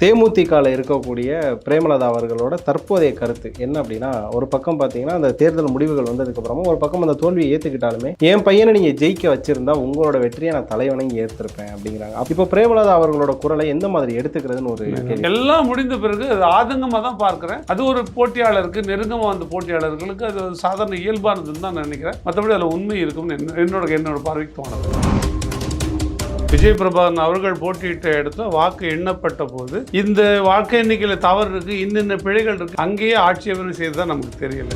தேமுதிகவில் இருக்கக்கூடிய பிரேமலதா அவர்களோட தற்போதைய கருத்து என்ன அப்படின்னா ஒரு பக்கம் பார்த்தீங்கன்னா அந்த தேர்தல் முடிவுகள் வந்ததுக்கப்புறமா ஒரு பக்கம் அந்த தோல்வியை ஏற்றுக்கிட்டாலுமே என் பையனை நீங்கள் ஜெயிக்க வச்சிருந்தா உங்களோட வெற்றியை நான் தலைவணங்கி ஏற்றிருப்பேன் அப்படிங்கிறாங்க. அப்ப இப்போ பிரேமலதா அவர்களோட குரலை எந்த மாதிரி எடுத்துக்கிறதுன்னு ஒரு எல்லாம் முடிந்த பிறகு அது ஆதங்கமாக தான் பார்க்குறேன். அது ஒரு போட்டியாளருக்கு நெருங்கமாக வந்த போட்டியாளர்களுக்கு அது சாதாரண இயல்பானதுன்னு தான் நான் நினைக்கிறேன். மற்றபடி அதில் உண்மை இருக்கும்னு என்ன- என்னோட என்னோட பார்வைக்கு தோணுது விஜய் பிரபாகரன் அவர்கள் போட்டியிட்ட இடத்துல வாக்கு எண்ணப்பட்ட போது இந்த வாக்கு எண்ணிக்கையில் தவறு இருக்கு இன்னென்ன பிழைகள் இருக்கு அங்கேயே ஆட்சேபனை செய்ததான் நமக்கு தெரியல.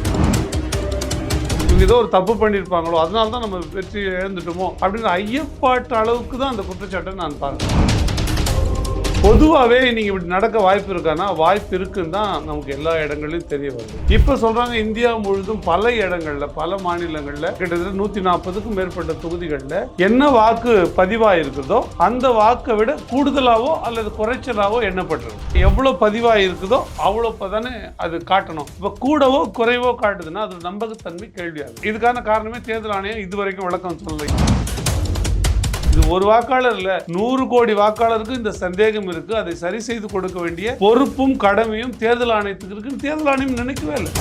இவங்க ஏதோ ஒரு தப்பு பண்ணியிருப்பாங்களோ அதனால தான் நம்ம வெற்றி இழந்துட்டோமோ அப்படின்னு ஐயப்பாட்டு அளவுக்கு தான் அந்த குற்றச்சாட்டை நான் பார்க்கிறேன். பொதுவாகவே நீங்கள் இப்படி நடக்க வாய்ப்பு இருக்கானா? வாய்ப்பு இருக்குன்னு தான் நமக்கு எல்லா இடங்கள்லையும் தெரிய வருது. இப்போ சொல்கிறாங்க இந்தியா முழுதும் பல இடங்களில் பல மாநிலங்களில் கிட்டத்தட்ட நூற்றி நாற்பதுக்கும் மேற்பட்ட தொகுதிகளில் என்ன வாக்கு பதிவாக இருக்குதோ அந்த வாக்கை விட கூடுதலாகவோ அல்லது குறைச்சலாகவோ எண்ணப்பட்டிருக்கு. எவ்வளோ பதிவாக இருக்குதோ அவ்வளோ தானே அது காட்டணும். இப்போ கூடவோ குறைவோ காட்டுதுன்னா அது நம்பகத்தன்மை கேள்வியாகும். இதுக்கான காரணமே தேர்தல் ஆணையம் இது வரைக்கும் விளக்கம் சொல்லலை. ஒரு வாக்காளர் இல்ல நூறு கோடி வாக்காளருக்கு இந்த சந்தேகம் இருக்கு. அதை சரி செய்து கொடுக்க வேண்டிய பொறுப்பும் கடமையும் தேர்தல் ஆணையத்துக்கு இருக்குன்னு தேர்தல் ஆணையம் நினைக்கவே இல்லை.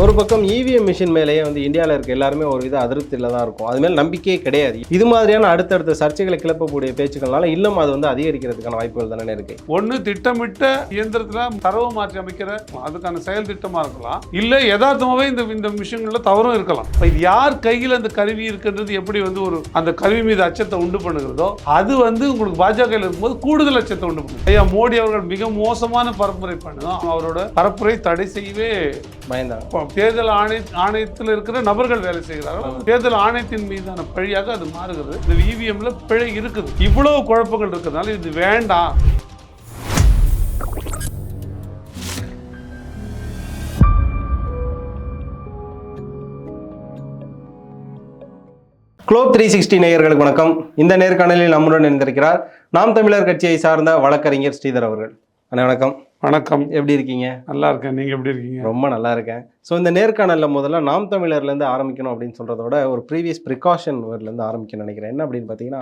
ஒரு பக்கம் இவிஎம் மிஷின் மேலேயே வந்து இந்தியாவில் இருக்க எல்லாருமே ஒரு வித அதிருப்தியில் தான் இருக்கும். அது மேல் நம்பிக்கையே கிடையாது. இது மாதிரியான அடுத்தடுத்த சர்ச்சைகளை கிளப்பக்கூடிய பேச்சுக்கள்னால இன்னும் அது வந்து அதிகரிக்கிறதுக்கான வாய்ப்புகள் தானே இருக்கு. ஒண்ணு திட்டமிட்ட இயந்திரத்துல தரவு மாற்றி அமைக்கிற அதுக்கான செயல் திட்டமா இருக்கலாம். இல்ல யதார்த்தமாவே இந்த இந்த விஷயங்கள்ல தவறும் இருக்கலாம். இப்ப இது யார் கையில் அந்த கருவி இருக்குன்றது எப்படி வந்து ஒரு அந்த கருவி மீது அச்சத்தை உண்டு பண்ணுகிறதோ அது வந்து உங்களுக்கு பாஜக இருக்கும்போது கூடுதல் அச்சத்தை உண்டு பண்ணும். ஐயா மோடி அவர்கள் மிக மோசமான பரப்புரை பண்ணுதான் அவரோட பரப்புரை தடை செய்யவே பயந்தாங்க. தேர்தல் ஆணைய ஆணையத்தில் இருக்கிற நபர்கள் வேலை செய்கிறார்கள். தேர்தல் ஆணையத்தின் மீதான பழியாக அது மாறுகிறது. இந்த இவிஎம்ல பிழை இருக்குது. இவ்வளவு குழப்பங்கள் இருக்கிறதுனால இது வேண்டாம். குளோப் த்ரீ சிக்ஸ்டி நேயர்களுக்கு வணக்கம். இந்த நேர்காணலில் நம்முடன் இணைந்திருக்கிறார் நாம் தமிழர் கட்சியை சார்ந்த வழக்கறிஞர் ஸ்ரீதர் அவர்கள். அண்ணா வணக்கம். வணக்கம். எப்படி இருக்கீங்க? நல்லா இருக்கேன். நீங்க எப்படி இருக்கீங்க? ரொம்ப நல்லா இருக்கேன். ஸோ இந்த நேர்காணலில் முதல்ல நாம் தமிழர்லேருந்து ஆரம்பிக்கணும் அப்படின்னு சொல்கிறத விட ஒரு ப்ரீவியஸ் ப்ரிகாஷன் வேர்ட்லேருந்து ஆரம்பிக்கணும்னு நினைக்கிறேன். என்ன அப்படின்னு பார்த்தீங்கன்னா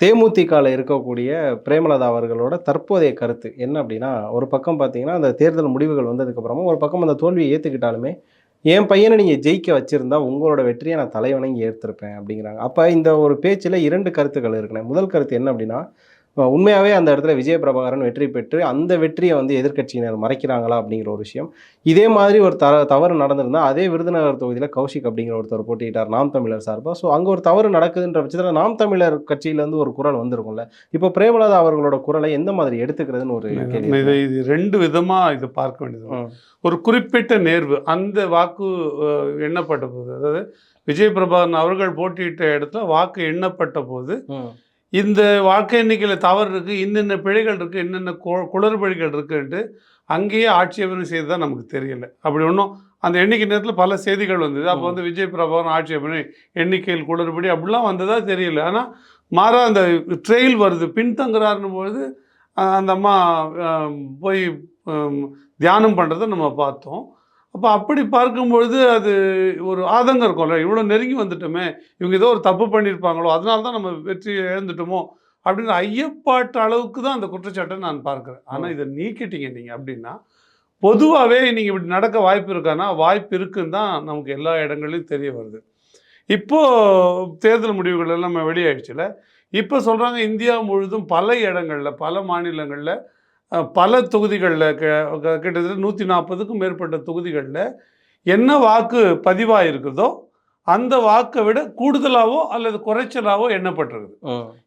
தேமுதிகவில் இருக்கக்கூடிய பிரேமலதா அவர்களோட தற்போதைய கருத்து என்ன அப்படின்னா ஒரு பக்கம் பார்த்தீங்கன்னா அந்த தேர்தல் முடிவுகள் வந்ததுக்கப்புறமா ஒரு பக்கம் அந்த தோல்வியை ஏற்றுக்கிட்டாலுமே என் பையனை நீங்கள் ஜெயிக்க வச்சிருந்தா உங்களோட வெற்றியை நான் தலைவணங்கி ஏற்றிருப்பேன் அப்படிங்கிறாங்க. அப்போ இந்த ஒரு பேச்சில் இரண்டு கருத்துக்கள் இருக்குண்ணே முதல் கருத்து என்ன அப்படின்னா உண்மையாகவே அந்த இடத்துல விஜய பிரபாகரன் வெற்றி பெற்று அந்த வெற்றியை வந்து எதிர்க்கட்சியினர் மறைக்கிறாங்களா அப்படிங்கிற ஒரு விஷயம். இதே மாதிரி ஒரு த தவறு நடந்திருந்தா அதே விருதுநகர் தொகுதியில் கௌஷிக் அப்படிங்கிற ஒருத்தர் போட்டியிட்டார் நாம் தமிழர் சார்பாக ஸோ அங்கே ஒரு தவறு நடக்குதுன்ற பட்சத்தில் நாம் தமிழர் கட்சியிலேருந்து ஒரு குரல் வந்திருக்கும்ல. இப்போ பிரேமலதா அவர்களோட குரலை எந்த மாதிரி எடுத்துக்கிறதுன்னு ஒரு கேள்வி. இதை இது ரெண்டு விதமா இது பார்க்க வேண்டியது. ஒரு குறிப்பிட்ட நேர்வு அந்த வாக்கு எண்ணப்பட்ட போது அதாவது விஜய் பிரபாகரன் அவர்கள் போட்டியிட்ட இடத்துல வாக்கு எண்ணப்பட்ட போது. இந்த வாக்கு எண்ணிக்கையில் தவறு இருக்கு இன்னென்ன பிழைகள் இருக்கு என்னென்ன கு- குளறுபடிகள் இருக்குன்ட்டு அங்கேயே ஆட்சேபனை செய்ததா நமக்கு தெரியல. அப்படி ஒன்றும் அந்த எண்ணிக்கை நேரத்தில் பல செய்திகள் வந்தது. அப்போ வந்து விஜய் பிரபாகரன் ஆட்சேபனை எண்ணிக்கையில் குளறுபடி அப்படிலாம் வந்ததா தெரியல. ஆனால் மாறா அந்த ட்ரெயில் வருது பின்தங்குறாருன்னும் பொழுது அந்த அம்மா போய் தியானம் பண்ணுறதை நம்ம பார்த்தோம். அப்போ அப்படி பார்க்கும்பொழுது அது ஒரு ஆதங்கம் இருக்கும்ல இவ்வளோ நெருங்கி வந்துட்டோமே. இவங்க ஏதோ ஒரு தப்பு பண்ணியிருப்பாங்களோ அதனால தான் நம்ம வெற்றி இழந்துட்டோமோ அப்படின்னு ஐயப்பாட்டு அளவுக்கு தான் அந்த குற்றச்சாட்டை நான் பார்க்குறேன். ஆனால் இதை நீக்கிட்டீங்க நீங்கள் அப்படின்னா பொதுவாகவே நீங்கள் இப்படி நடக்க வாய்ப்பு இருக்கானா? வாய்ப்பு இருக்குன்னு தான் நமக்கு எல்லா இடங்கள்லையும் தெரிய வருது. இப்போ தேர்தல் முடிவுகள் எல்லாம் நம்ம வெளியாயிடுச்சுல. இப்போ சொல்கிறாங்க இந்தியா முழுதும் பல இடங்களில் பல மாநிலங்களில் பல தொகுதிகளில் கிட்டத்தட்ட நூற்றி நாற்பதுக்கும் மேற்பட்ட தொகுதிகளில் என்ன வாக்கு பதிவாக இருக்குதோ அந்த வாக்கை விட கூடுதலாவோ அல்லது குறைச்சலாவோ எண்ணப்பட்டிருக்குது.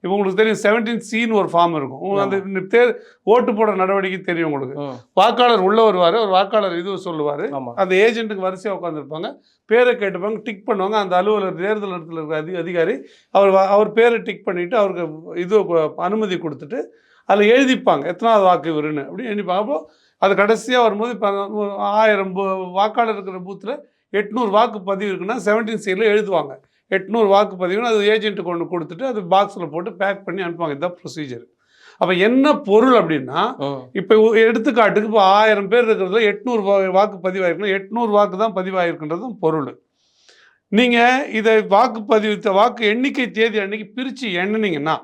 இப்போ உங்களுக்கு தெரியும் செவன்டீன் சின்னு ஒரு ஃபார்ம் இருக்கும். அந்த தேர் ஓட்டு போடுற நடவடிக்கை தெரியும் உங்களுக்கு. வாக்காளர் உள்ள வருவார் ஒரு வாக்காளர் இது சொல்லுவார். அந்த ஏஜென்ட்டுக்கு வரிசையாக உட்காந்துருப்பாங்க பேரை கேட்டுப்பாங்க டிக் பண்ணுவாங்க. அந்த அலுவலர் தேர்தல் இடத்துல இருக்கிற அதி அதிகாரி அவர் அவர் பேரை டிக் பண்ணிவிட்டு அவருக்கு இது அனுமதி கொடுத்துட்டு அதில் எழுதிப்பாங்க எத்தனாவது வாக்கு இவருன்னு. அப்படின்னு எழுதிப்பாங்க. அப்போ அது கடைசியாக வரும்போது இப்போ ஆயிரம் வாக்காளர் இருக்கிற பூத்தில் எட்நூறு வாக்கு பதிவு இருக்குன்னா செவன்டீன் சைடில் எழுதுவாங்க. எட்நூறு வாக்கு பதிவுன்னு அது ஏஜென்ட்டு கொண்டு கொடுத்துட்டு அது பாக்ஸில் போட்டு பேக் பண்ணி அனுப்புவாங்க. இதுதான் ப்ரொசீஜர் அப்போ என்ன பொருள் அப்படின்னா. இப்போ எடுத்துக்காட்டுக்கு இப்போ ஆயிரம் பேர் இருக்கிறதுல எட்நூறு வா- வாக்கு பதிவாயிருக்குன்னா எட்நூறு வாக்கு தான் பதிவாயிருக்குன்றதும் பொருள். நீங்கள் இதை வாக்குப்பதிவு வாக்கு எண்ணிக்கை தேதி அன்னைக்கு பிரித்து எண்ணுனீங்கன்னா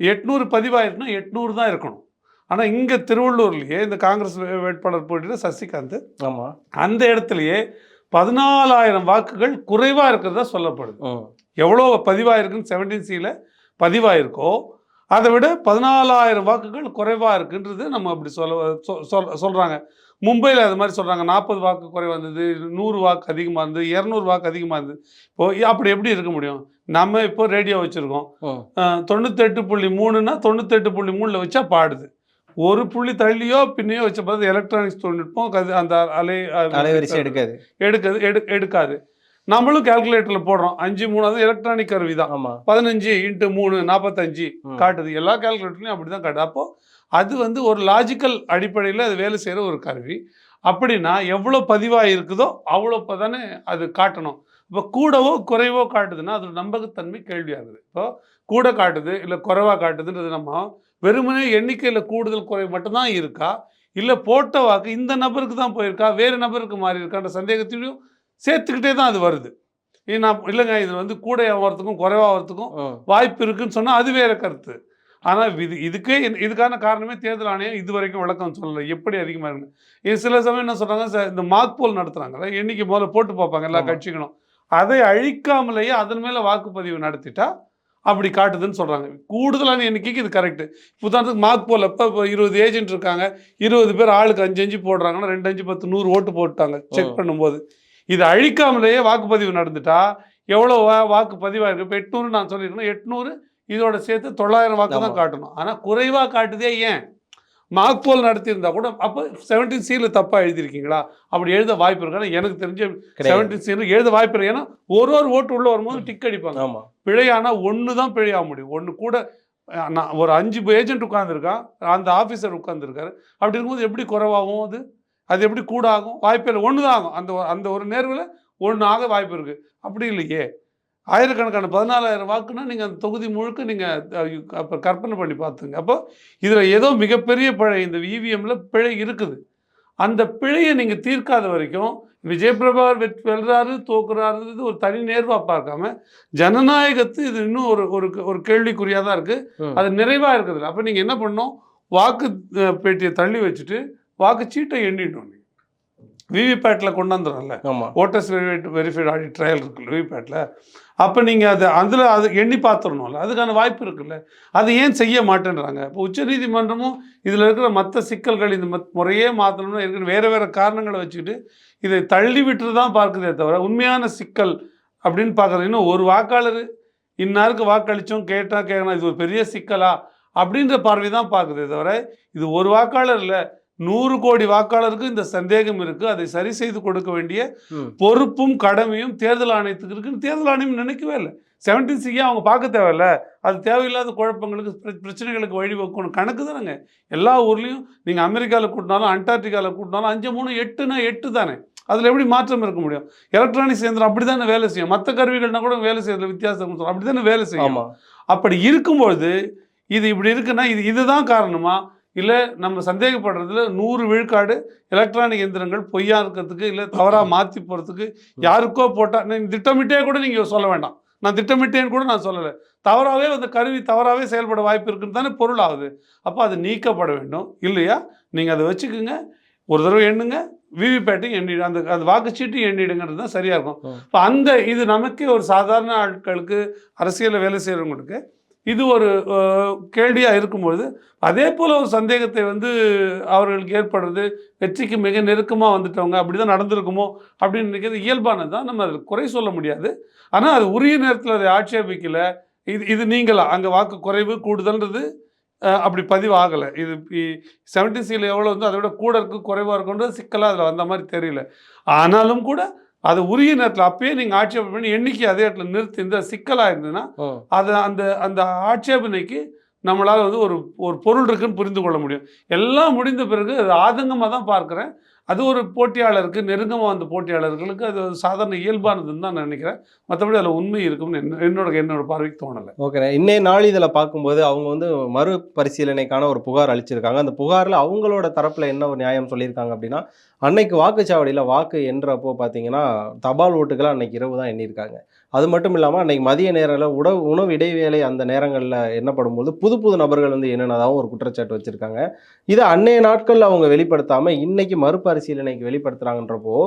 எட்நூறு பதிவாயிருக்குன்னா எட்நூறு தான் இருக்கணும். ஆனால் இங்கே திருவள்ளூர்லேயே இந்த காங்கிரஸ் வேட்பாளர் போட்டிட்டு சசிகாந்த் ஆமா. அந்த இடத்துலயே பதினாலாயிரம் வாக்குகள் குறைவாக இருக்கிறதா சொல்லப்படுது. எவ்வளோ பதிவாயிருக்குன்னு செவன்டீன் சியில் பதிவாயிருக்கோ அதை விட பதினாலாயிரம் வாக்குகள் குறைவாக இருக்குன்றது நம்ம அப்படி சொல்ல சொல் சொல்கிறாங்க மும்பையில் அது மாதிரி சொல்கிறாங்க நாற்பது வாக்கு குறைவாக இருந்தது நூறு வாக்கு அதிகமாக இருந்தது இரநூறு வாக்கு அதிகமாக இருந்தது. இப்போ அப்படி எப்படி இருக்க முடியும்? நம்ம இப்போ ரேடியோ வச்சுருக்கோம். தொண்ணூத்தெட்டு புள்ளி மூணுனா தொண்ணூத்தெட்டு புள்ளி மூணில் வச்சா பாடுது. ஒரு புள்ளி தள்ளியோ பின்னையோ வச்ச பார்த்து எலக்ட்ரானிக்ஸ் தொழில்நுட்பம் அந்த அலை அலைவரிசை எடுக்காது. எடுக்காது எடு எடுக்காது. நம்மளும் கால்குலேட்டரில் போடுறோம். அஞ்சு மூணு அது எலக்ட்ரானிக் கருவி தான். பதினஞ்சு இன்ட்டு மூணு நாற்பத்தஞ்சு. காட்டுது. எல்லா கால்குலேட்டர்லையும் அப்படி தான் காட்டுது. அப்போது அது வந்து ஒரு லாஜிக்கல் அடிப்படையில் அது வேலை செய்கிற ஒரு கருவி. அப்படின்னா எவ்வளோ பதிவாக இருக்குதோ அவ்வளோ தானே அது காட்டணும். இப்போ கூடவோ குறைவோ காட்டுதுன்னா அது நம்பகத்தன்மை கேள்வியாகுது. இப்போ கூட காட்டுது இல்லை குறைவாக காட்டுதுன்றது நம்ம வெறுமனே எண்ணிக்கையில் கூடுதல் குறை மட்டும்தான் இருக்கா? இல்லை போட்ட வாக்கு இந்த நபருக்கு தான் போயிருக்கா? வேறு நபருக்கு மாறி இருக்கான்ற சந்தேகத்திலையும் சேர்த்துக்கிட்டே தான் அது வருது. இது நான் இல்லைங்க இது வந்து கூட ஆகிறதுக்கும் குறைவாகிறதுக்கும் வாய்ப்பு இருக்குன்னு சொன்னால் அது வேற கருத்து. ஆனால் இது இதுக்கே இதுக்கான காரணமே தேர்தல் ஆணையம் இது வரைக்கும் விளக்கம் சொல்லலை. எப்படி அதிகமாக இருக்குன்னு. சில சமயம் என்ன சொல்கிறாங்க இந்த மார்க் போல் நடத்துகிறாங்கல்ல எண்ணிக்கை முதல்ல போட்டு பார்ப்பாங்க எல்லா. கட்சிகளும். அதை அழிக்காமலேயே அதன் மேலே வாக்குப்பதிவு நடத்திட்டா அப்படி காட்டுதுன்னு சொல்கிறாங்க கூடுதலான எண்ணிக்கைக்கு இது கரெக்டு உதாரணத்துக்கு மார்க் போல் இப்போ இப்போ இருபது ஏஜென்ட் இருக்காங்க. இருபது பேர் ஆளுக்கு அஞ்சு அஞ்சு போடுறாங்கன்னா ரெண்டு அஞ்சு பத்து நூறு ஓட்டு போட்டாங்க செக். பண்ணும்போது. இது அழிக்காமலேயே வாக்குப்பதிவு நடந்துட்டா எவ்வளோ வா வாக்கு பதிவாயிருக்கு இப்போ எட்நூறு நான் சொல்லியிருக்கேன் எட்நூறு இதோட சேர்த்து தொள்ளாயிரம் வாக்கு தான். காட்டணும். ஆனால் குறைவாக காட்டுதே ஏன்? மார்க் போல் நடத்தியிருந்தா கூட அப்போ செவன்டீன் சியில் தப்பாக எழுதியிருக்கீங்களா? அப்படி எழுத வாய்ப்பு இருக்கான்னு எனக்கு தெரிஞ்ச செவன்டீன் சியில் எழுத வாய்ப்பு இருக்கு ஏன்னா ஒரு ஒரு ஓட்டு உள்ள வரும்போது டிக் அடிப்பாங்க. ஆமா. பிழையானா ஒன்று தான் பிழையாக முடியும். ஒன்று கூட நான் ஒரு அஞ்சு ஏஜென்ட் உட்காந்துருக்கான் அந்த ஆஃபீஸர் உட்காந்துருக்காரு அப்படி இருக்கும்போது எப்படி குறைவாகும் அது? அது எப்படி கூட ஆகும் வாய்ப்பே இல்லை. ஒன்று தான் ஆகும். அந்த அந்த ஒரு நேர்வில் ஒன்று ஆக வாய்ப்பு இருக்குது அப்படி இல்லையே. ஆயிரக்கணக்கான பதினாலாயிரம் வாக்குனா நீங்கள் அந்த தொகுதி முழுக்க நீங்கள் அப்போ கற்பனை பண்ணி பார்த்துங்க. அப்போ இதில் ஏதோ மிகப்பெரிய பிழை இந்த இவிஎம்ல பிழை இருக்குது. அந்த பிழையை நீங்கள் தீர்க்காத வரைக்கும் விஜயபிரபார் வெற்றி வெல்றாரு தோக்குறாருன்றது ஒரு தனி நேர்வாக பார்க்காம ஜனநாயகத்து இது இன்னும் ஒரு ஒரு ஒரு கேள்விக்குறியாக தான் இருக்குது. அது நிறைவாக இருக்குதுல்ல அப்போ நீங்கள் என்ன பண்ணணும்? வாக்கு பெட்டியை தள்ளி வச்சுட்டு வாக்குச்சீட்டை எண்ணிடணும் நீங்கள் விவிபேட்டில் கொண்டாந்துடும்ல ஆமா. ஓட்டர்ஸ் வெரிஃபைட் ஆடிட் ட்ரையல் இருக்குல்ல விவிபேட்டில் அப்போ நீங்கள் அதை அதில் அது எண்ணி பார்த்துடணும்ல அதுக்கான வாய்ப்பு இருக்குல்ல. அது ஏன் செய்ய மாட்டேன்றாங்க? இப்போ உச்சநீதிமன்றமும் இதில் இருக்கிற மற்ற சிக்கல்கள் இந்த மத் முறையே மாற்றணும்னு இருக்கிற வேறு வேறு காரணங்களை வச்சுக்கிட்டு இதை தள்ளி விட்டு தான் பார்க்குதே தவிர உண்மையான சிக்கல் அப்படின்னு பார்க்குறது இன்னும் ஒரு வாக்காளர் இன்னாருக்கு வாக்களித்தோம் கேட்டால் கேட்கணும் இது ஒரு பெரிய சிக்கலா அப்படின்ற பார்வை தான் பார்க்குதே தவிர இது ஒரு வாக்காளர் இல்லை. நூறு கோடி வாக்காளருக்கு இந்த சந்தேகம் இருக்குது அதை சரி செய்து கொடுக்க வேண்டிய பொறுப்பும் கடமையும் தேர்தல் ஆணையத்துக்கு இருக்குன்னு தேர்தல் ஆணையம் நினைக்கவே இல்லை. செவன்டீன் சிக்கே அவங்க பார்க்க தேவையில்ல. அது தேவையில்லாத குழப்பங்களுக்கு பிர- பிரச்சனைகளுக்கு வழிவகுக்கணும் கணக்கு தானேங்க. எல்லா ஊர்லேயும் நீங்கள் அமெரிக்காவில் கூட்டினாலும் அண்டார்டிகாவில் கூட்டினாலும் அஞ்சு மூணு எட்டுனா எட்டு தானே. அதில் எப்படி மாற்றம் இருக்க முடியும்? எலக்ட்ரானிக்ஸ் இயந்திரம் அப்படி தானே வேலை செய்யும். மற்ற கருவிகள்னா கூட வேலை செய்யறதுல வித்தியாசம். அப்படி தானே வேலை செய்யும். அப்படி இருக்கும்பொழுது இது இப்படி இருக்குன்னா இது இதுதான் காரணமா? இல்லை நம்ம சந்தேகப்படுறதுல நூறு விழுக்காடு எலக்ட்ரானிக் எந்திரங்கள் பொய்யா இருக்கிறதுக்கு இல்லை தவறாக மாற்றி போகிறதுக்கு யாருக்கோ போட்டால் நீங்கள் திட்டமிட்டே கூட நீங்கள் சொல்ல வேண்டாம். நான் திட்டமிட்டேன்னு கூட நான் சொல்லலை. தவறாகவே அந்த கருவி தவறாகவே செயல்பட வாய்ப்பு இருக்குன்னு தானே பொருள் ஆகுது. அப்போ அது நீக்கப்பட வேண்டும். இல்லையா? நீங்கள் அதை வச்சுக்கோங்க. ஒரு தடவை எண்ணுங்க. விவிபேட்டையும் எண்ணிடு. அந்த அந்த வாக்குச்சீட்டையும் எண்ணிடுங்கிறது தான் சரியாக இருக்கும். இப்போ அந்த இது நமக்கே ஒரு சாதாரண ஆட்களுக்கு அரசியலில் வேலை செய்கிறவங்களுக்கு இது ஒரு கேள்வியாக இருக்கும்பொழுது அதே போல் ஒரு சந்தேகத்தை வந்து அவர்களுக்கு ஏற்படுறது வெற்றிக்கு மிக நெருக்கமாக வந்துட்டவங்க அப்படி தான் நடந்திருக்குமோ அப்படின்னு நினைக்கிறது இயல்பானது தான் நம்ம அதில் குறை சொல்ல முடியாது. ஆனால் அது உரிய நேரத்தில் அதை ஆட்சேபிக்கல. இது இது நீங்களா? அங்கே வாக்கு குறைவு கூடுதல்ன்றது அப்படி பதிவு ஆகலை இது செவன்டி சியில் எவ்வளோ வந்து அதை விட கூட இருக்கு குறைவாக இருக்குன்றது சிக்கலாக அதில் வந்த மாதிரி தெரியல. ஆனாலும் கூட அது உரிய நேரத்தில் அப்பயே நீங்கள் ஆட்சேபம் பண்ணி எண்ணிக்கை அதே இடத்துல நிறுத்தி இந்த சிக்கலாக இருந்ததுன்னா அது அந்த அந்த ஆட்சேபனைக்கு நம்மளால் வந்து ஒரு ஒரு பொருள் இருக்குன்னு புரிந்து கொள்ள முடியும். எல்லாம் முடிந்த பிறகு அது ஆதங்கமாக தான் பார்க்குறேன். அது ஒரு போட்டியாளருக்கு நெருக்கமாக வந்த போட்டியாளர்களுக்கு அது சாதாரண இயல்பானதுன்னு தான் நான் நினைக்கிறேன். மற்றபடி அதில் உண்மை இருக்கும்னு என்ன- என்னோட என்னோட பார்வைக்கு தோணலை. ஓகே இன்னைய நாளிதழை பார்க்கும்போது அவங்க வந்து மறு பரிசீலனைக்கான ஒரு புகார் அளிச்சிருக்காங்க. அந்த புகாரில் அவங்களோட தரப்பில் என்ன ஒரு நியாயம் சொல்லியிருக்காங்க அப்படின்னா அன்னைக்கு வாக்குச்சாவடியில் வாக்கு எண்ணுறப்போ பார்த்தீங்கன்னா தபால் ஓட்டுகளாக அன்னைக்கு இரவு தான் எண்ணியிருக்காங்க. அது மட்டும் இல்லாமல் அன்னைக்கு மதிய நேரங்களில் உணவு உணவு இடைவேளை அந்த நேரங்களில் எண்ணப்படும்போது புது புது நபர்கள் வந்து என்னென்னதாகவும் ஒரு குற்றச்சாட்டு வச்சுருக்காங்க. இதை அன்னைய நாட்களில் அவங்க வெளிப்படுத்தாமல் இன்னைக்கு மறுபரிசீலனைக்கு வெளிப்படுத்துகிறாங்கன்றப்போ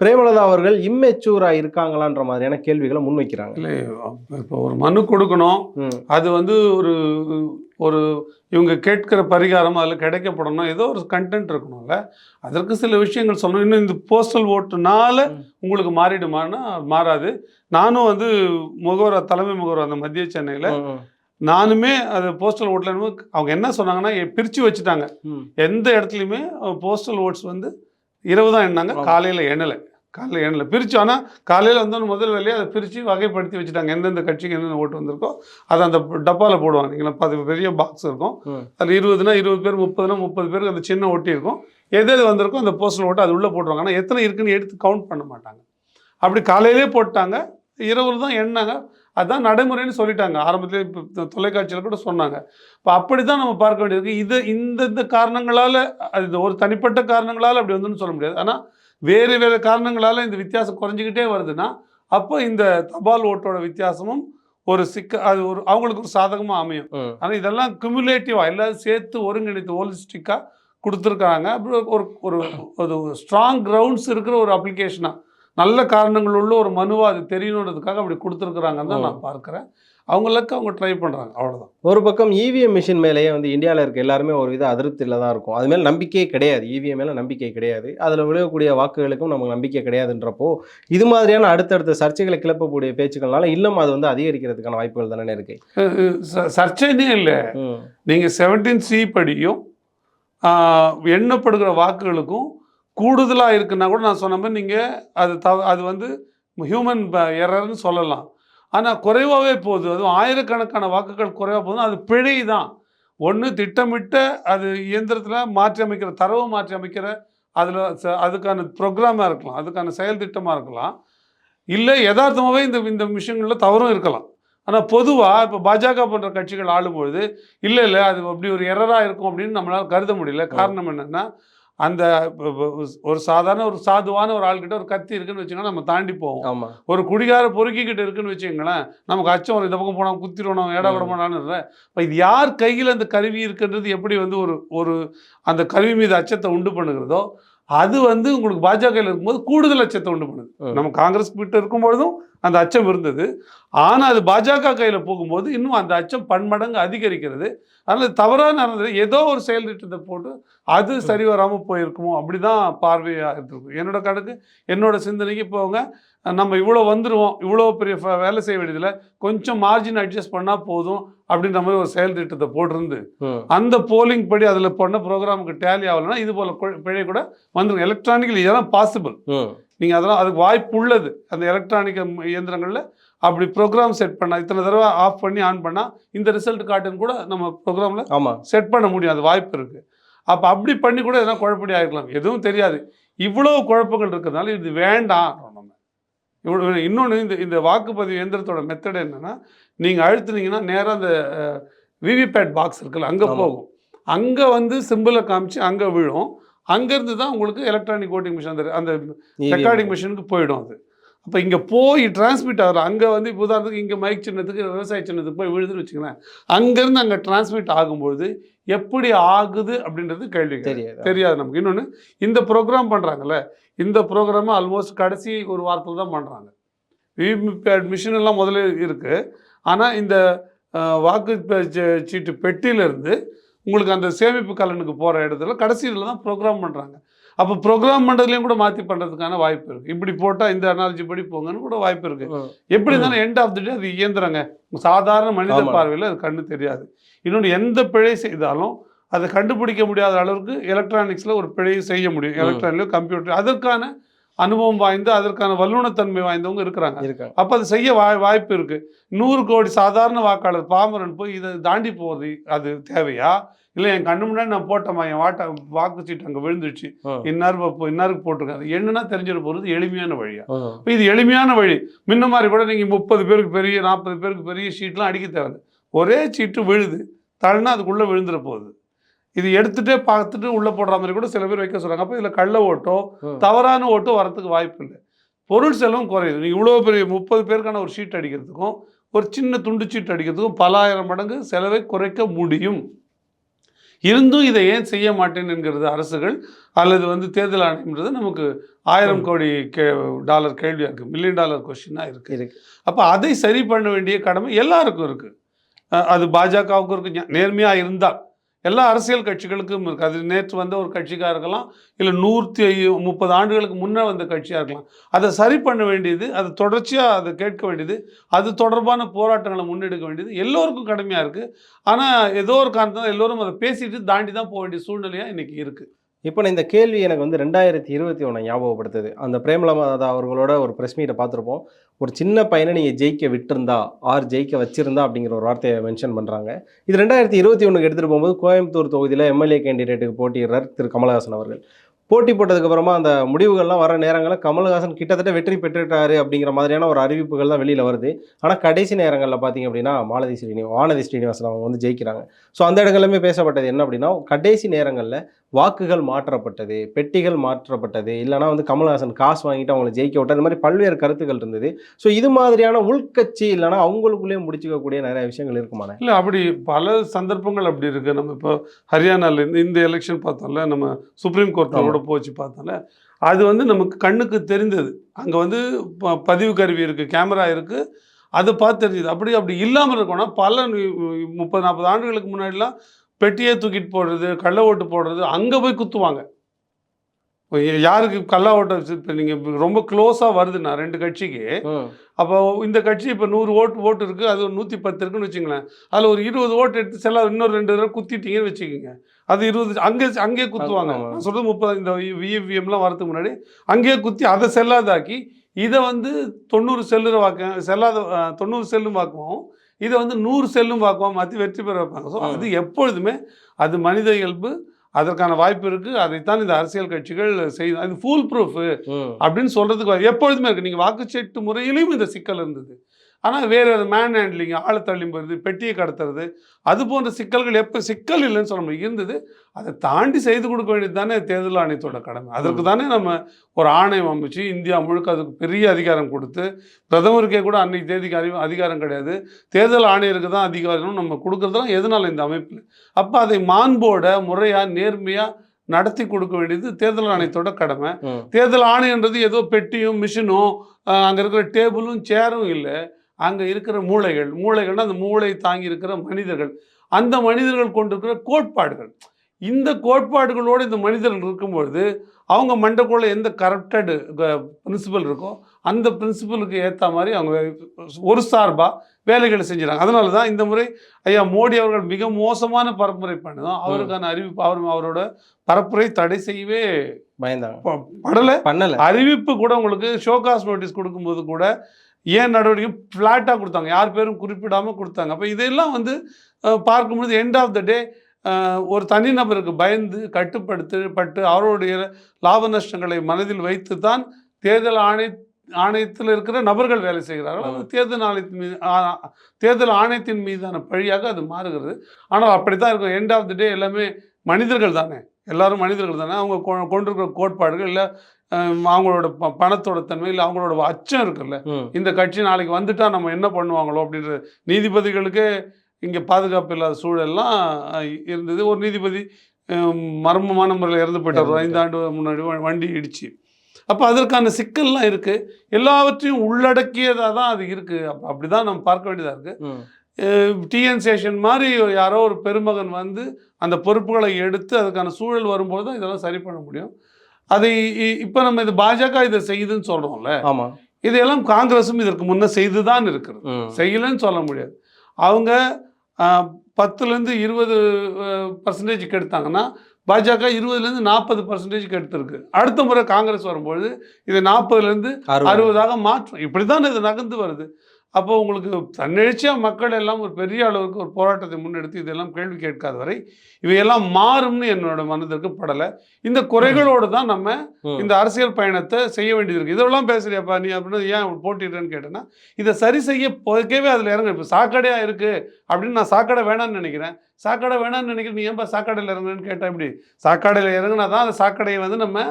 பிரேமலதா அவர்கள் இம்மெச்சூராக இருக்காங்களான்ற மாதிரியான கேள்விகளை முன்வைக்கிறாங்க. இல்லை இப்போ ஒரு மனு கொடுக்கணும். அது வந்து ஒரு ஒரு இவங்க கேட்கிற பரிகாரம் அதில் கிடைக்கப்படணும். ஏதோ ஒரு கண்டென்ட் இருக்கணும்ல. அதற்கு சில விஷயங்கள் சொல்லணும். இன்னும் இந்த போஸ்டல் ஓட்டுனால. உங்களுக்கு மாறிடுமான்னா மாறாது. நானும் வந்து முகவர் தலைமை முகவர் அந்த மத்திய சென்னையில் நானுமே அது போஸ்டல் ஓட்டில் அவங்க என்ன சொன்னாங்கன்னா பிரித்து வச்சுட்டாங்க. எந்த இடத்துலையுமே போஸ்டல் ஓட்ஸ் வந்து இரவு தான் எண்ணாங்க. காலையில் எண்ணலை. காலையில் எண்ணலை பிரித்து ஆனால் காலையில் வந்து முதல் வேலையை அதை பிரித்து வகைப்படுத்தி வச்சுட்டாங்க. எந்தெந்த கட்சிக்கு எந்தெந்த ஓட்டு வந்திருக்கோ அதை அந்த டப்பாவில் போடுவாங்க. நீங்களா பத்து பெரிய பாக்ஸ் இருக்கும். அதில் இருபதுனா இருபது பேர் முப்பதுனா முப்பது பேருக்கு அந்த சின்ன ஒட்டி இருக்கும். எது எது வந்திருக்கோ அந்த போஸ்டல் ஓட்டு அது உள்ளே போட்டுருவாங்க. ஆனால் எத்தனை இருக்குன்னு எடுத்து கவுண்ட் பண்ண மாட்டாங்க. அப்படி காலையிலே போட்டாங்க. இரவில் தான் எண்ணாங்க. அதுதான் நடைமுறைன்னு சொல்லிட்டாங்க. ஆரம்பத்திலே இப்போ தொலைக்காட்சியில் கூட சொன்னாங்க. இப்போ அப்படி தான் நம்ம பார்க்க வேண்டியது இது இந்த இந்த காரணங்களால் அது இந்த ஒரு தனிப்பட்ட காரணங்களால் அப்படி வந்துன்னு சொல்ல முடியாது. ஆனால் வேறு வேறு காரணங்களால் இந்த வித்தியாசம் குறைஞ்சிக்கிட்டே வருதுன்னா அப்போ இந்த தபால் ஓட்டோட வித்தியாசமும் ஒரு சிக்க அது ஒரு அவங்களுக்கு ஒரு சாதகமாக அமையும். ஆனால் இதெல்லாம் குமுலேட்டிவாக எல்லாரும் சேர்த்து ஒருங்கிணைத்து ஹோலிஸ்டிக்காக கொடுத்துருக்காங்க ஒரு ஒரு ஒரு ஸ்ட்ராங் கிரவுண்ட்ஸ் இருக்கிற ஒரு அப்ளிகேஷனாக நல்ல காரணங்கள் உள்ள ஒரு மனுவா அது தெரியணுன்றதுக்காக அப்படி கொடுத்துருக்குறாங்கன்னு தான் நான் பார்க்குறேன். அவங்களுக்கு அவங்க ட்ரை பண்ணுறாங்க அவ்வளோதான் ஒரு பக்கம் இவிஎம் மிஷின் மேலேயே வந்து இந்தியாவில் இருக்க எல்லாருமே ஒரு வித அதிருப்தியில் தான் இருக்கும். அது மேலே நம்பிக்கையே கிடையாது. இவிஎம் மேலே நம்பிக்கை கிடையாது. அதில் விழுகக்கூடிய வாக்குகளுக்கும் நமக்கு நம்பிக்கை கிடையாதுன்றப்போ இது மாதிரியான அடுத்தடுத்த சர்ச்சைகளை கிளப்பக்கூடிய பேச்சுக்கள்னால இன்னும் அது வந்து அதிகரிக்கிறதுக்கான வாய்ப்புகள் தானே இருக்கு. அஹ் ச- சர்ச்சைனே இல்லை. நீங்கள் செவன்டீன் சி படியும் எண்ணப்படுகிற வாக்குகளுக்கும் கூடுதலாக இருக்குன்னா கூட நான் சொன்ன மாதிரி நீங்கள் அது தவ அது வந்து ஹியூமன் எரர்னு சொல்லலாம். ஆனால் குறைவாகவே போகுது. அதுவும் ஆயிரக்கணக்கான வாக்குகள் குறைவாக போகுது அது பிழை தான். ஒன்று திட்டமிட்ட அது இயந்திரத்தில் மாற்றி அமைக்கிற தரவு மாற்றி அமைக்கிற அதில் அதுக்கான ப்ரோக்ராமாக இருக்கலாம். அதுக்கான செயல் திட்டமாக இருக்கலாம். இல்லை யதார்த்தமாகவே இந்த இந்த விஷயங்களில் தவறும் இருக்கலாம். ஆனால் பொதுவாக இப்போ பாஜக போன்ற கட்சிகள் ஆளும்பொழுது இல்லை இல்லை அது அப்படி ஒரு எரராக இருக்கும் அப்படின்னு நம்மளால் கருத முடியல. காரணம் என்னென்னா அந்த ஒரு சாதாரண ஒரு சாதுவான ஒரு ஆள்கிட்ட ஒரு கத்தி இருக்குன்னு வச்சுக்கோங்க நம்ம தாண்டி போவோம். ஒரு குடிகார பொறுக்கிக்கிட்டு இருக்குன்னு வச்சுக்கோங்களேன் நமக்கு அச்சம் இந்த பக்கம் போனால் குத்திடணும் ஏடா விட மாட்டான்னு இப்போ இது யார் கையில் அந்த கருவி இருக்குன்றது எப்படி வந்து ஒரு ஒரு அந்த கருவி மீது அச்சத்தை உண்டு பண்ணுகிறதோ அது வந்து உங்களுக்கு பாஜகவில் இருக்கும்போது கூடுதல் அச்சத்தை உண்டு பண்ணுது. நம்ம காங்கிரஸ் கிட்ட இருக்கும்பொழுதும் அந்த அச்சம் இருந்தது. ஆனால் அது பாஜக கையில் போகும்போது இன்னும் அந்த அச்சம் பன்மடங்கு அதிகரிக்கிறது. அதனால் தவறாக நடந்தது ஏதோ ஒரு செயல் திட்டத்தை போட்டு அது சரி வராமல் போயிருக்குமோ அப்படி தான் பார்வையாக இருந்திருக்கும் என்னோட கணக்கு என்னோட சிந்தனைக்கு இப்போ அவங்க நம்ம இவ்வளோ வந்துடுவோம் இவ்வளோ பெரிய வேலை செய்ய வேண்டியதில்லை கொஞ்சம் மார்ஜின் அட்ஜஸ்ட் பண்ணால் போதும் அப்படின்ற மாதிரி ஒரு செயல் திட்டத்தை போட்டிருந்து. அந்த போலிங் படி அதில் பண்ண ப்ரோக்ராமுக்கு டேலி ஆகலைன்னா இது போல் பிழை கூட வந்துடும் எலக்ட்ரானிக்கல் இதெல்லாம் பாசிபிள். நீங்கள் அதெல்லாம் அதுக்கு வாய்ப்பு உள்ளது. அந்த எலக்ட்ரானிக் இயந்திரங்களில் அப்படி ப்ரோக்ராம் செட் பண்ணால் இத்தனை தடவை ஆஃப் பண்ணி ஆன் பண்ணால் இந்த ரிசல்ட் காட்டுன்னு கூட நம்ம ப்ரோக்ராமில் ஆமா. செட் பண்ண முடியும். அது வாய்ப்பு இருக்குது அப்போ அப்படி பண்ணி கூட எதனா குழப்படி ஆகிருக்கலாம் எதுவும் தெரியாது. இவ்வளோ குழப்பங்கள் இருக்கிறதுனால இது வேண்டாம். இவ்வளோ இன்னொன்று இந்த இந்த வாக்குப்பதிவு எந்திரத்தோட மெத்தட் என்னென்னா நீங்கள் அழுத்துனீங்கன்னா நேராக அந்த விவிபேட் பாக்ஸ் இருக்குல்ல அங்கே. போகும். அங்கே வந்து சிம்பிளை காமிச்சு அங்கே விழும். அங்கேருந்து தான் உங்களுக்கு எலக்ட்ரானிக் ஓட்டிங் மிஷின் அந்த அந்த. ரெக்கார்டிங் மிஷினுக்கு போயிடும் அது. அப்போ இங்கே போய் டிரான்ஸ்மிட் ஆகிற அங்கே வந்து இப்போ உதாரணத்துக்கு இங்கே மைக் சின்னத்துக்கு விவசாய சின்னத்துக்கு போய் விழுதுன்னு வச்சுக்கிறேன் அங்கேருந்து அங்கே டிரான்ஸ்மிட் ஆகும்பொழுது எப்படி ஆகுது அப்படின்றது கேள்வி தெரியாது. தெரியாது நமக்கு. இன்னொன்று இந்த ப்ரோக்ராம் பண்ணுறாங்கல்ல இந்த ப்ரோக்ராமை ஆல்மோஸ்ட் கடைசி ஒரு வாரத்தில் தான் பண்ணுறாங்க மிஷின் எல்லாம் முதல்ல இருக்குது ஆனால் இந்த வாக்கு சீட்டு பெட்டியிலேருந்து உங்களுக்கு அந்த சேமிப்பு கலனுக்கு போகிற இடத்துல கடைசியில் தான் ப்ரோக்ராம் பண்ணுறாங்க அப்போ ப்ரோக்ராம் பண்ணுறதுலையும் கூட மாற்றி பண்ணுறதுக்கான வாய்ப்பு இருக்குது இப்படி போட்டால் இந்த அனாலஜி படி போங்கன்னு கூட வாய்ப்பு இருக்குது. எப்படி இருந்தாலும் எண்ட் ஆஃப் தி டே அது இயந்திரங்க. சாதாரண மனித. பார்வையில் அது கண்ணு தெரியாது. இன்னொன்று எந்த பிழை செய்தாலும் அதை கண்டுபிடிக்க முடியாத அளவுக்கு எலக்ட்ரானிக்ஸில் ஒரு பிழையை செய்ய முடியும். எலக்ட்ரானிக்லோ கம்ப்யூட்டர் அதற்கான அனுபவம் வாய்ந்த அதற்கான வல்லுநத்தன்மை வாய்ந்தவங்க இருக்கிறாங்க. அப்போ அது செய்ய வாய் வாய்ப்பு இருக்குது நூறு கோடி சாதாரண வாக்காளர் பாமரன் போய் இதை தாண்டி போகிறது அது தேவையா? இல்லை என் கண்ணு முன்னாடி நான் போட்டேம்மா என் வாட்ட வாக்கு சீட்டு அங்கே விழுந்துச்சு ம். இன்னார் இப்போ இன்னாருக்கு போட்டிருக்காது என்னன்னா தெரிஞ்சிட போகிறது எளிமையான வழியா. இப்போ இது எளிமையான வழி. முன்ன மாதிரி கூட நீங்கள் முப்பது பேருக்கு பெரிய நாற்பது பேருக்கு பெரிய ஷீட்லாம் அடிக்க தேவை ஒரே சீட்டு விழுது தள்ளினா அதுக்குள்ளே விழுந்துட போகுது. இது எடுத்துகிட்டே பார்த்துட்டு உள்ளே போடுற மாதிரி கூட சில பேர் வைக்க சொல்கிறாங்க அப்போ இதில் கள்ள ஓட்டோ. தவறான ஓட்டோ வரத்துக்கு வாய்ப்பு இல்லை. பொருள் செலவும் குறையுது. நீங்கள் இவ்வளோ பெரிய முப்பது பேருக்கான ஒரு ஷீட் அடிக்கிறதுக்கும் ஒரு சின்ன துண்டு சீட் அடிக்கிறதுக்கும் பலாயிரம் மடங்கு செலவை குறைக்க முடியும். இருந்தும் இதை ஏன் செய்ய மாட்டேன் என்கிறது அரசுகள் அல்லது வந்து தேர்தல் ஆணையம்ன்றது நமக்கு ஆயிரம் கோடி கே டாலர் கேள்வியாக இருக்குது மில்லியன் டாலர் கொஸ்டினாக இருக்குது இருக்கு. அப்போ அதை சரி பண்ண வேண்டிய கடமை எல்லாருக்கும் இருக்குது அது பாஜகவுக்கும் இருக்கு. நேர்மையாக இருந்தால் எல்லா அரசியல் கட்சிகளுக்கும் இருக்குது அது நேற்று வந்த ஒரு கட்சிக்காக இருக்கலாம் இல்லை நூற்றி முப்பது ஆண்டுகளுக்கு முன்னே வந்த கட்சியாக இருக்கலாம். அதை சரி பண்ண வேண்டியது அது தொடர்ச்சியாக அதை கேட்க வேண்டியது அது தொடர்பான போராட்டங்களை முன்னெடுக்க வேண்டியது எல்லோருக்கும் கடமையாக இருக்குது ஆனால் ஏதோ ஒரு காரணத்தினால எல்லோரும் அதை பேசிட்டு தாண்டி தான் போக வேண்டிய சூழ்நிலையாக இன்றைக்கி இருக்குது இப்போ நான் இந்த கேள்வி எனக்கு வந்து ரெண்டாயிரத்தி இருபத்தி ஒன்று ஞாபகப்படுத்துது. அந்த பிரேமலதா அவர்களோட ஒரு ப்ரெஸ் மீட்டை பார்த்துருப்போம். ஒரு சின்ன பையனை நீங்கள் ஜெயிக்க விட்டுருந்தா ஆர் ஜெயிக்க வச்சிருந்தா அப்படிங்கிற ஒரு வார்த்தையை மென்ஷன் பண்ணுறாங்க இது ரெண்டாயிரத்தி இருபத்தி ஒன்றுக்கு எடுத்துகிட்டு போகும்போது கோயம்புத்தூர் தொகுதியில் எம்எல்ஏ கேண்டிடேட்டுக்கு போட்டியிடுறார் திரு கமலஹாசன் அவர்கள். போட்டி போட்டதுக்கப்புறமா அந்த முடிவுகள்லாம் வர நேரங்களில் கமல்ஹாசன் கிட்டத்தட்ட வெற்றி பெற்றுட்டாரு அப்படிங்கிற மாதிரியான ஒரு அறிவிப்புகள் தான் வெளியில் வருது. ஆனால் கடைசி நேரங்களில் பார்த்தீங்க அப்படின்னா மாலதி ஸ்ரீனி ஆனதி ஸ்ரீனிவாசன் அவங்க வந்து ஜெயிக்கிறாங்க. ஸோ அந்த இடங்களுமே பேசப்பட்டது என்ன அப்படின்னா கடைசி நேரங்களில் வாக்குகள் மாற்றப்பட்டது பெட்டிகள் மாற்றப்பட்டது இல்லைனா வந்து கமல்ஹாசன் காசு வாங்கிட்டு அவங்களை ஜெயிக்க விட்டது இந்த மாதிரி பல்வேறு கருத்துக்கள் இருந்தது. ஸோ இது மாதிரியான உள்கட்சி இல்லைனா அவங்களுக்குள்ளேயே முடிச்சுக்கக்கூடிய நிறைய விஷயங்கள் இருக்குமாண்ணே? இல்லை அப்படி பல சந்தர்ப்பங்கள் அப்படி இருக்குது நம்ம இப்போ ஹரியானாவில் இந்த இந்த எலெக்ஷன் பார்த்தோம்ல நம்ம சுப்ரீம் கோர்ட்டில் கூட போச்சு பார்த்தோம்ல அது வந்து நமக்கு கண்ணுக்கு தெரிந்தது. அங்கே வந்து பதிவு கருவி இருக்குது கேமரா இருக்குது அதை பார்த்து தெரிஞ்சுது. அப்படி அப்படி இல்லாமல் இருக்கணும் பல முப்பது நாற்பது ஆண்டுகளுக்கு முன்னாடிலாம் பெட்டியே தூக்கிட்டு போடுறது கள்ள ஓட்டு போடுறது அங்கே போய் குத்துவாங்க. யாருக்கு கள்ள ஓட்டை இப்போ நீங்கள் ரொம்ப க்ளோஸாக வருதுண்ணா ரெண்டு கட்சிக்கு. அப்போ இந்த கட்சி இப்போ நூறு ஓட்டு ஓட்டு இருக்குது அது ஒரு நூற்றி பத்து இருக்குன்னு வச்சுங்களேன். அதில் ஒரு இருபது ஓட்டு எடுத்து செல்ல இன்னொரு ரெண்டு தடவை குத்திட்டீங்கன்னு வச்சுக்கோங்க. அது இருபது அங்கே அங்கேயே குத்துவாங்க. நான் சொல்கிறது முப்பது இந்த விஎம்விஎம்லாம் வரதுக்கு முன்னாடி அங்கேயே குத்தி அதை செல்லாதாக்கி இதை வந்து தொண்ணூறு செல்லுற வாக்க செல்லாத தொண்ணூறு செல்லும் வாக்குவோம் இதை வந்து நூறு செல்லும் வாக்குவோம் மாற்றி வெற்றி பெற வைப்பாங்க. ஸோ அது எப்பொழுதுமே அது மனித இயல்பு அதற்கான வாய்ப்பு இருக்குது அதைத்தான் இந்த அரசியல் கட்சிகள் செய்து அது ஃபூல் ப்ரூஃபு அப்படின்னு சொல்கிறதுக்கு வா- எப்பொழுதுமே இருக்குது நீங்கள் வாக்குச்சீட்டு முறையிலையும் இந்த சிக்கல் இருந்தது. ஆனால் வேறு மேன் ஹேண்ட்லிங் ஆளை தள்ளி போகிறது பெட்டியை கடத்துறது அது போன்ற சிக்கல்கள் எப்போ சிக்கல் இல்லைன்னு சொல்ல முடியும் இருந்தது. அதை தாண்டி செய்து கொடுக்க வேண்டியது தானே தேர்தல் ஆணையத்தோட கடமை. அதற்கு தானே நம்ம ஒரு ஆணையம் அமைச்சு இந்தியா முழுக்க அதுக்கு பெரிய அதிகாரம் கொடுத்து பிரதமருக்கே கூட அன்னைக்கு தேதிக்கு அறிவு அதிகாரம் கிடையாது. தேர்தல் ஆணையருக்கு தான் அதிகாரம் நம்ம கொடுக்குறதெல்லாம் எதனால் இந்த அமைப்பில்? அப்போ அதை மாண்போட முறையாக நேர்மையாக நடத்தி கொடுக்க வேண்டியது தேர்தல் ஆணையத்தோட கடமை. தேர்தல் ஆணையன்றது ஏதோ பெட்டியும் மிஷினும் அங்கே இருக்கிற டேபிளும் சேரும் இல்லை. அங்கே இருக்கிற மூளைகள் மூளைகள்னா அந்த மூளை தாங்கி இருக்கிற மனிதர்கள். அந்த மனிதர்கள் கொண்டிருக்கிற கோட்பாடுகள். இந்த கோட்பாடுகளோடு இந்த மனிதர்கள் இருக்கும்பொழுது அவங்க மண்டைக்குள்ள எந்த கரப்டடு பிரின்சிபல் இருக்கோ அந்த பிரின்சிபலுக்கு ஏற்ற மாதிரி அவங்க ஒரு சார்பாக வேலைகளை செஞ்சுறாங்க. அதனால தான் இந்த முறை ஐயா மோடி அவர்கள் மிக மோசமான பரப்புரை பண்ணதும் அவருக்கான அறிவிப்பு அவர் அவரோட பரப்புரை தடை செய்யவே பயந்தாங்க. படலை. பண்ணல. அறிவிப்பு கூட உங்களுக்கு ஷோகாஸ் நோட்டீஸ் கொடுக்கும்போது கூட ஏன் நடவடிக்கை? ஃப்ளாட்டாக கொடுத்தாங்க. யார் பேரும் குறிப்பிடாமல் கொடுத்தாங்க. அப்போ இதெல்லாம் வந்து பார்க்கும்பொழுது எண்ட் ஆஃப் த டே ஒரு தனிநபருக்கு பயந்து கட்டுப்படுத்து பட்டு அவருடைய லாப நஷ்டங்களை மனதில் வைத்து தான் தேர்தல் ஆணை ஆணையத்தில் இருக்கிற நபர்கள் வேலை செய்கிறார்கள். அது தேர்தல் ஆணையத்தின் மீது தேர்தல் ஆணையத்தின் மீதான பழியாக அது மாறுகிறது. ஆனால் அப்படி தான் இருக்கும். எண்ட் ஆஃப் த டே எல்லாமே மனிதர்கள் தானே. எல்லாரும் மனிதர்கள் தானே. அவங்க கொண்டிருக்கிற கோட்பாடுகள் இல்லை அவங்களோட பணத்தோட தன்மை இல்லை அவங்களோட அச்சம் இருக்குல்ல. இந்த கட்சி நாளைக்கு வந்துட்டா நம்ம என்ன பண்ணுவாங்களோ அப்படின்ற நீதிபதிகளுக்கே இங்கே பாதுகாப்பு இல்லாத சூழல்லாம் இருந்தது. ஒரு நீதிபதி மர்மமான முறையில் இறந்து போயிட்டார். ஐந்து ஆண்டு முன்னாடி வண்டி இடிச்சு. அப்போ அதற்கான சிக்கல்லாம் இருக்குது எல்லாவற்றையும் உள்ளடக்கியதாக தான் அது இருக்குது அப்போ அப்படி தான் நம்ம பார்க்க வேண்டியதாக இருக்குது ம். டிஎன் சேஷன் மாதிரி யாரோ ஒரு பெருமகன் வந்து அந்த பொறுப்புகளை எடுத்து அதுக்கான சூழல் வரும்போது தான் இதெல்லாம் சரி பண்ண முடியும். அதை இப்போ நம்ம இது பாஜக இதை செய்யுதுன்னு சொல்கிறோம்ல ஆமா. இதையெல்லாம் காங்கிரஸும் இதற்கு முன்ன செய்து தான் இருக்கிறது செய்யலைன்னு சொல்ல முடியாது. அவங்க பத்துலேருந்து இருபது பர்சன்டேஜுக்கு எடுத்தாங்கன்னா பாஜக இருபதுலேருந்து நாற்பது பர்சன்டேஜுக்கு எடுத்திருக்கு. அடுத்த முறை காங்கிரஸ் வரும்பொழுது இதை நாற்பதுலேருந்து அறுபது. அறுபதாக மாற்றும். இப்படி தான் இது நகர்ந்து வருது. அப்போ உங்களுக்கு தன்னெழுச்சியாக மக்கள் எல்லாம் ஒரு பெரிய அளவுக்கு ஒரு போராட்டத்தை முன்னெடுத்து இதெல்லாம் கேள்வி கேட்காத வரை இவையெல்லாம் மாறும்னு என்னோட மனதிற்கு படலை. இந்த குறைகளோடு தான் நம்ம. இந்த அரசியல் பயணத்தை செய்ய வேண்டியது இருக்குது இதெல்லாம் பேசுறியாப்பா நீ அப்படின்னு ஏன் போட்டிடுறேன்னு கேட்டேன்னா இதை சரி செய்ய போக்கவே அதில் இறங்க. இப்போ சாக்கடையாக இருக்குது அப்படின்னு நான் சாக்கடை வேணாம்னு நினைக்கிறேன். சாக்கடை வேணாம்னு நினைக்கிறேன் நீ ஏன்பா சாக்கடையில் இறங்குறேன்னு கேட்டேன் இப்படி சாக்கடையில் இறங்குனா தான் அந்த சாக்கடையை வந்து நம்ம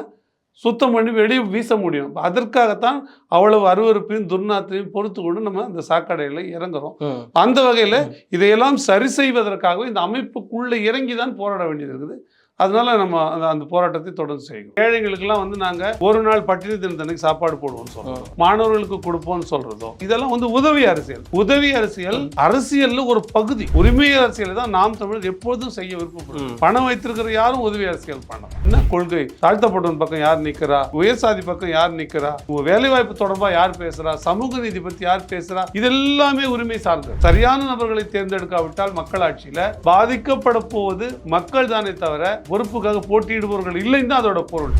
சுத்தம் பண்ணி வெளியே வீச முடியும். அதற்காகத்தான் அவ்வளவு அருவருப்பையும் துர்நாற்றையும் பொறுத்து கொண்டு நம்ம அந்த சாக்கடையில் இறங்குறோம். அந்த வகையில் இதையெல்லாம் சரி செய்வதற்காகவே இந்த அமைப்புக்குள்ளே இறங்கி தான் போராட வேண்டியது இருக்குது. அதனால நம்ம அந்த போராட்டத்தை தொடர்ந்து செய்கிறோம் ஏழைங்களுக்கெல்லாம் வந்து நாங்கள் ஒரு நாள் பட்டினி தினத்தன்னைக்கு சாப்பாடு போடுவோம்னு சொல்றோம். மாணவர்களுக்கு கொடுப்போம்னு சொல்றதும் இதெல்லாம் வந்து உதவி அரசியல். உதவி அரசியல் அரசியல்ல ஒரு பகுதி. உரிமை அரசியலை தான் நாம் தமிழர் எப்பொழுதும் செய்ய விருப்பப்படுறோம் ம். பணம் வைத்திருக்கிற யாரும் உதவி அரசியல் பண்ணலாம் என்ன கொள்கை? தாழ்த்தப்பட்டவன் பக்கம் யார் நிக்கிறா? உயர் சாதி பக்கம் யார் நிக்கிறா? உங்க வேலை வாய்ப்பு தொடர்பா யார் பேசுறா? சமூக நீதி பத்தி யார் பேசுறா? இதெல்லாமே உரிமை சார்ந்தது. சரியான நபர்களை தேர்ந்தெடுக்காவிட்டால் மக்களாட்சியில பாதிக்கப்பட போவது மக்கள் தானே தவிர பொறுப்புக்காக போட்டியிடுபவர்கள் இல்லைன்னு தான் அதோட பொருள்.